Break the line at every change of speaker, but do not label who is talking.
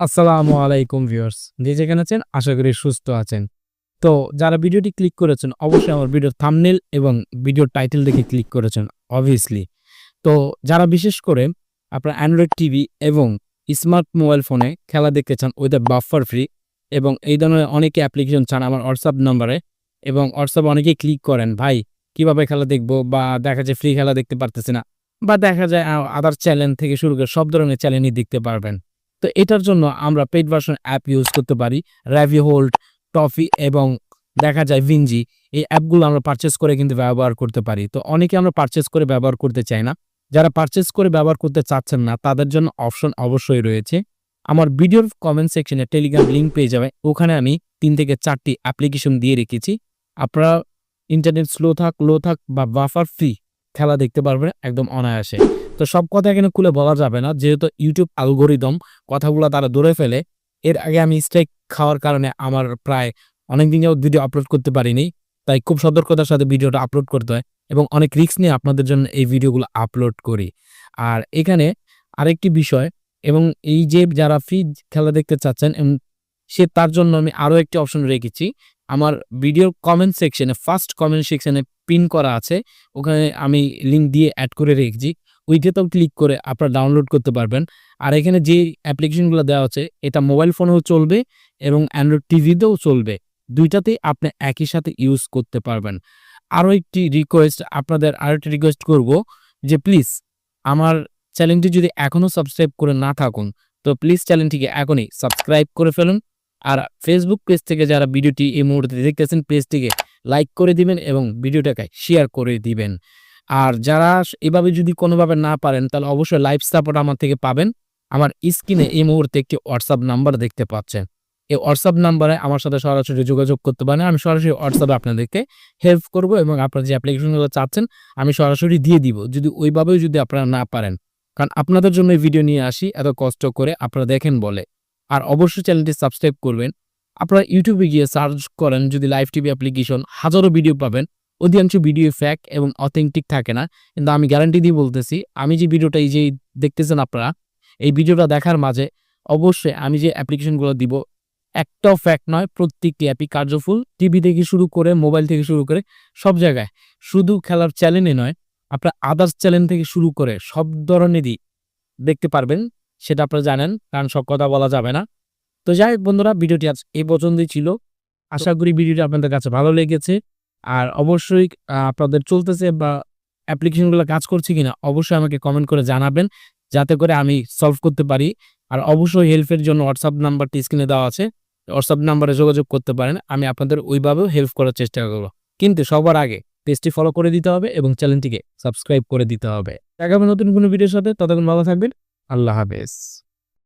আসসালামু আলাইকুম ভিউয়ার্স। যে যেখানে আছেন, আশা করি সুস্থ আছেন। তো যারা ভিডিওটি ক্লিক করেছেন, অবশ্যই আমার ভিডিওর থামনেল এবং ভিডিওর টাইটেল দেখে ক্লিক করেছেন অবভিয়াসলি তো যারা বিশেষ করে আপনার অ্যান্ড্রয়েড টিভি এবং স্মার্ট মোবাইল ফোনে খেলা দেখতে চান উইথ বাফার ফ্রি এবং এই ধরনের অনেকে অ্যাপ্লিকেশন চান আমার হোয়াটসঅ্যাপ নাম্বারে এবং হোয়াটসঅ্যাপে অনেকেই ক্লিক করেন, ভাই, কীভাবে খেলা দেখব? বা দেখা যায় ফ্রি খেলা দেখতে পারতেছে না। বা দেখা যায় আদার চ্যানেল থেকে শুরু করে সব ধরনের চ্যানেলই দেখতে পারবেন। তো এটার জন্য আমরা পেইড ভার্সন অ্যাপ ইউজ করতে পারি। র্যাভি হোল্ড টফি এবং দেখা যায় ভিনজি এই অ্যাপগুলো আমরা পারচেস করে কিন্তু ব্যবহার করতে পারি। তো অনেকে আমরা পারচেস করে ব্যবহার করতে চাই না। যারা পারচেস করে ব্যবহার করতে চাচ্ছেন না, তাদের জন্য অপশন অবশ্যই রয়েছে। আমার ভিডিওর কমেন্ট সেকশনে টেলিগ্রাম লিঙ্ক পেয়ে যাবে ওখানে আমি তিন থেকে চারটি অ্যাপ্লিকেশন দিয়ে রেখেছি। আপনারা ইন্টারনেট স্লো থাক লো থাক বা বাফার ফ্রি খেলা দেখতে পারবেন একদম অনায়াসে। তো সব কথা এখানে খুলে বলা যাবে না। যেহেতু ইউটিউব অ্যালগোরিদম কথাগুলো তারা ধরে ফেলে, এর আগে আমি স্ট্রাইক খাওয়ার কারণে আমার প্রায় অনেক দিন যাবত ভিডিও আপলোড করতে পারিনি, তাই খুব সতর্কতার সাথে ভিডিওটা আপলোড করতে হয় এবং অনেক রিস্ক নিয়ে আপনাদের জন্য এই ভিডিওগুলো আপলোড করি। আর এখানে আরেকটি বিষয় এবং এই যে যারা ফ্রি খেলা দেখতে চাচ্ছেন সে তার জন্য আমি আরও একটি অপশন রেখেছি। আমার ভিডিওর কমেন্ট সেকশনে ফার্স্ট কমেন্ট সেকশনে পিন করা আছে, ওখানে আমি লিঙ্ক দিয়ে অ্যাড করে রেখেছি। ওইটাতেও ক্লিক করে আপনারা ডাউনলোড করতে পারবেন। আর এখানে যে অ্যাপ্লিকেশনগুলো দেওয়া আছে, এটা মোবাইল ফোনেও চলবে এবং অ্যান্ড্রয়েড টিভিতেও চলবে। দুইটাতেই আপনি একই সাথে ইউজ করতে পারবেন। আরও একটি রিকোয়েস্ট আপনাদের আরও একটি রিকোয়েস্ট করব যে প্লিজ আমার চ্যানেলটি যদি এখনও সাবস্ক্রাইব করে না থাকুন, তো প্লিজ চ্যানেলটিকে এখনই সাবস্ক্রাইব করে ফেলুন। আর ফেসবুক পেজ থেকে যারা ভিডিওটি এই মুহূর্তে দেখতেছেন পেজটিকে লাইক করে দিবেন এবং ভিডিওটাকে শেয়ার করে দিবেন। আর যারা এভাবে যদি কোনোভাবে না পারেন, তাহলে অবশ্যই লাইভ সাপোর্ট আমার থেকে পাবেন। আমার স্ক্রিনে এই মুহূর্তে একটি হোয়াটসঅ্যাপ নাম্বার দেখতে পাচ্ছেন। এই হোয়াটসঅ্যাপ নাম্বারে আমার সাথে সরাসরি যোগাযোগ করতে পারেন। আমি সরাসরি হোয়াটসঅ্যাপে আপনাদেরকে হেল্প করব এবং আপনারা যে অ্যাপ্লিকেশনগুলো চাচ্ছেন, আমি সরাসরি দিয়ে দিব। যদি ওইভাবেও যদি আপনারা না পারেন, কারণ আপনাদের জন্য ভিডিও নিয়ে আসি, এত কষ্ট করে আপনারা দেখেন বলে। আর অবশ্যই চ্যানেলটি সাবস্ক্রাইব করবেন। আপনারা ইউটিউবে গিয়ে সার্চ করেন, যদি লাইভ টিভি অ্যাপ্লিকেশন হাজারো ভিডিও পাবেন। অধিকাংশ ভিডিও ফ্যাক এবং অথেন্টিক থাকে না। কিন্তু আমি গ্যারান্টি দিয়ে বলতেছি, আমি যে ভিডিওটা এই যে দেখতেছেন আপনারা, এই ভিডিওটা দেখার মাঝে অবশ্যই আমি যে অ্যাপ্লিকেশনগুলো দিব, একটাও ফ্যাক্ট নয়, প্রত্যেকটি অ্যাপই কার্যফুল। টিভি থেকে শুরু করে মোবাইল থেকে শুরু করে, সব জায়গায়। শুধু খেলার চ্যানেলে নয়, আপনার আদার্স চ্যানেল থেকে শুরু করে, সব ধরনেরই দেখতে পারবেন, সেটা আপনারা জানেন, কারণ সব কথা বলা যাবে না। তো যাই হোক বন্ধুরা ভিডিওটি আজ এই পর্যন্তই ছিল। আশা করি ভিডিওটি আপনাদের কাছে ভালো লেগেছে। আর অবশ্যই আপনাদের চলতেছে বা অ্যাপ্লিকেশনগুলো কাজ করছে কিনা, অবশ্যই আমাকে কমেন্ট করে জানাবেন। যাতে করে আমি সলভ করতে পারি। আর অবশ্যই হেল্পের জন্য হোয়াটসঅ্যাপ নাম্বারটি স্ক্রিনে দেওয়া আছে। হোয়াটসঅ্যাপ নাম্বারে যোগাযোগ করতে পারেন। আমি আপনাদের ওইভাবেও হেল্প করার চেষ্টা করব। কিন্তু সবার আগে পেজটি ফলো করে দিতে হবে এবং চ্যানেলটিকে সাবস্ক্রাইব করে দিতে হবে। দেখাবেন নতুন কোনো ভিডিওর সাথে। ততক্ষণ ভালো থাকবেন। আল্লাহ হাফেজ।